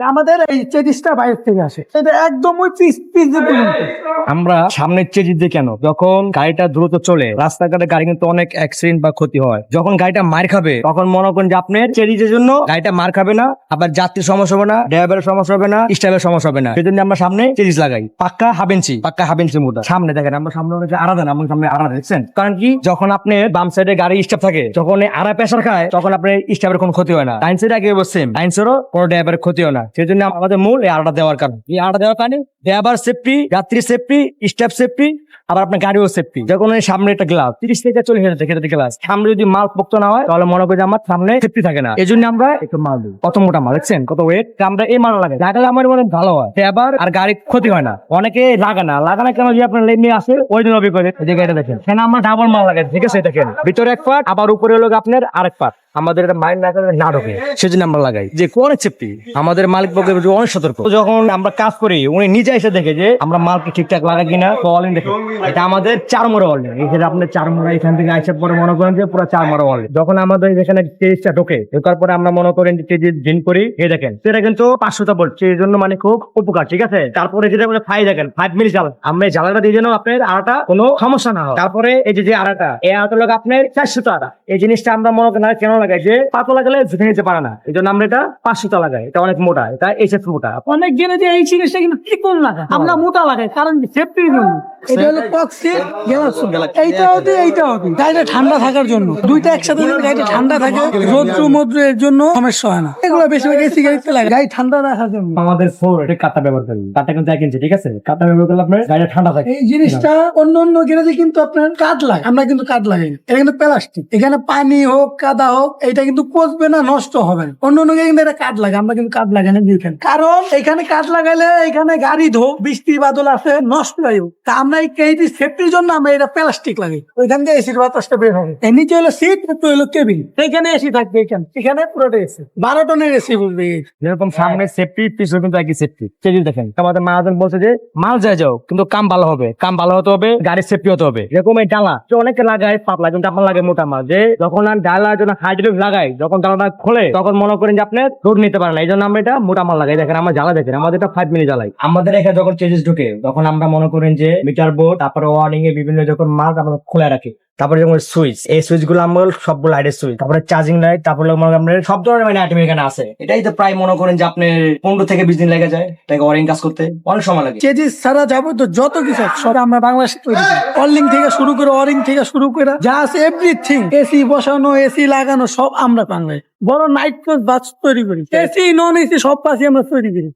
আমাদের এই চেজিসটা বাইরে থেকে আসে। এটা একদম ওই পিস পিস আমরা সামনের চেজি দিয়ে কেন? যখন গাড়িটা দ্রুত চলে, রাস্তাঘাটে গাড়ি কিন্তু অনেক অ্যাক্সিডেন্ট বা ক্ষতি হয়। যখন গাড়িটা মার খাবে, তখন মনে করেন যে আপনার চেজিজের জন্য গাড়িটা মার খাবে না, আবার যাত্রীর সমস্যা হবে না ড্রাইভারের সমস্যা হবে না স্টাফের সমস্যা হবে না। সেজন্য আমরা সামনে চেজিস লাগাই। পাক্কা হাবেনছি পাক্কা হাবেনছি মোটা সামনে দেখেন, আমরা সামনে হচ্ছে আলাদা না আমার সামনে আলাদা দেখছেন? কারণ কি? যখন আপনি বাম সাইডে গাড়ি স্টাফ থাকে, যখন আড়া প্রেশার খায়, তখন আপনার স্টাফের কোনো ক্ষতি হয় না। ডাইন সাইডে আগে সেম ডাইন সাইডও কোনো ড্রাইভারের ক্ষতি হয় না। সেই জন্য আমাদের মূল এই আড়াটা দেওয়ার কারণ। এই আড়া দেওয়ার কারণে ড্রাইভার সেফটি যাত্রী সেফটি স্টাফ সেফটি আবার আপনার গাড়িও সেফটি যখন সামনে একটা গ্লাস তিরিশ থেকে চল্লিশ হাজার থেকে গ্লাস সামনে যদি মাল পোক্ত না হয় তাহলে মনে করি আমার সামনে সেফটি থাকে না। এই জন্য আমরা একটু মাল দিই। কত মোটা মাল দেখছেন? কত ওয়েট আমরা এই মাল লাগে লাগালে আমার মনে ভালো হয়। ড্রাইভার আর গাড়ির ক্ষতি হয় না। অনেকে লাগে না। লাগানো কেন? যে আপনার লেমনি আসে ওই জন্য অভিজ্ঞতা এই গাড়িটা দেখেন। সেখানে আমরা ডাবল মাল লাগে ঠিক আছে দেখেন। ভিতরে এক পার্ট আবার উপরে হলো আপনার আরেক পার্ট আমাদের এটা মাইন্ড না করে না ঢোকে সেজন্য আমরা লাগাই। যে অনেক সেফটি আমাদের মালিক পক্ষে অনেক সতর্ক। যখন আমরা কাজ করি, উনি নিজে এসে দেখে যে আমরা মালকে ঠিকঠাক লাগাই কিনা অলিন দেখে। এটা আমাদের চার মোড়া অলিন এখানে আপনার চার মোড়া এখান থেকে আইসা পরে মনে করেন যে পুরো চার মোড়া অলিন যখন আমাদের এখানে স্টেজটা ঢোকে ঢোকার পরে আমরা মনে করেন যে স্টেজের দিন করি, এই দেখেন, সেটা কিন্তু পাঁচশোটা বলছে এই জন্য মানে খুব উপকার, ঠিক আছে? তারপরে যেটা বলে ফাইভ দেখেন ফাইভ মিলি জ্বালা। আমরা জ্বালাটা দিয়ে যেন আপনার আড়াটা কোনো সমস্যা না হয়। তারপরে এই যে আড়াটা, এই আড়াটা লোক আপনার চারশো আড়া। এই জিনিসটা আমরা মনে করেন কেন লাগাই যে পাতলা লাগালে ভেঙে যেতে পারে না। এই জন্য আমরা এটা পাঁচশোটা লাগাই। এটা অনেক মোটা এটা এইচএফ মোটা। অনেক জেনে যে এই জিনিসটা কিন্তু লাগে আমরা মোটা লাগে কারণ সেফটির জন্য। এটা হলো কক্সিট গ্যালাক্সি এইটা হতে এইটা হতে। গাড়িটা ঠান্ডা থাকার জন্য। দুইটা একসাথে গাড়িটা ঠান্ডা থাকে। রৌদ্র মদ্র এর জন্য সমস্যা হয় না। এগুলো বেশিরভাগ এসি গাড়িতে লাগে। গাড়ি ঠান্ডা রাখার জন্য। আমাদের ফোর এটা কাটা ব্যবহার করি। কাটা কিন্তু এক ঠিক আছে? কাটা ব্যবহার করলে আপনার গাড়িটা ঠান্ডা থাকে। এই জিনিসটা অন্য অন্য গ্যারেজে কিন্তু আপনার কাঠ লাগে। আমরা কিন্তু কাঠ লাগাই না। এটা কিন্তু প্লাস্টিক এখানে পানি হোক কাদা হোক এটা কিন্তু পচবে না নষ্ট হবে না। অন্য অন্য কিন্তু এটা কাঠ লাগে। আমরা কিন্তু কাঠ লাগাই না কারণ এখানে কাঠ লাগাইলে এখানে গাড়ি ধো বৃষ্টি বাদল আছে নষ্ট হয়ে। তা আমরা এই সেফটির জন্য আমরা এটা প্লাস্টিক লাগাই ওইখান থেকে এসির বাতাসটা বের হবে। এর নিচে হলো সিট একটু হলো কেবিন এখানে এসি থাকবে এখানে। এখানে পুরোটা এসি বারো টনের এসি বুঝবে। যেরকম সামনে সেফটি পিছনে কিন্তু একই সেফটি সেদিন দেখেন আমাদের মাহাজন বলছে যে মাল যায় যাও কিন্তু কাম ভালো হবে। কাম ভালো হতে হবে গাড়ির সেফটি হতে হবে। এরকম এই ডালা যে অনেকে লাগায় পাতলা কিন্তু আপনার লাগে মোটা মাল যে যখন আর ডালা জন্য হাইড্রোলিক লাগাই যখন ডালাটা খোলে তখন মনে করেন যে আপনি রোড নিতে পারেন এই জন্য আমরা এটা মোটা মাল লাগাই। দেখেন আমার জ্বালা দেখেন আমাদের এটা ফাইভ মিনিট জ্বালাই। আমাদের এখানে যখন চেঞ্জেস ঢুকে তখন আমরা মনে করেন যে মিটার বোর্ড তারপরে ওয়ার্নিং এ বিভিন্ন যখন মাল আমরা খোলা রাখি, তারপরে যেমন সুইচ এই সুইচগুলো আমরা সবগুলো লাইটের সুইচ তারপরে চার্জিং লাইট তারপরে আপনার সব ধরনের মানে আইটেম এখানে আছে। এটাই তো প্রায় মনে করেন যে আপনার পনেরো থেকে বিশ দিন লেগে যায়, এটাকে ওয়ারিং কাজ করতে, অনেক সময় লাগে। চেজিস ছাড়া যাব তো যত কিছু সব আমরা বাংলাদেশে তৈরি অলিং থেকে শুরু করে ওয়ারিং থেকে শুরু করে যা আছে এভরিথিং এসি বসানো এসি লাগানো, সব আমরা বাংলায়। বড় নাইট বাস তৈরি করি। এসি নন এসি সব পাশে আমরা তৈরি করি।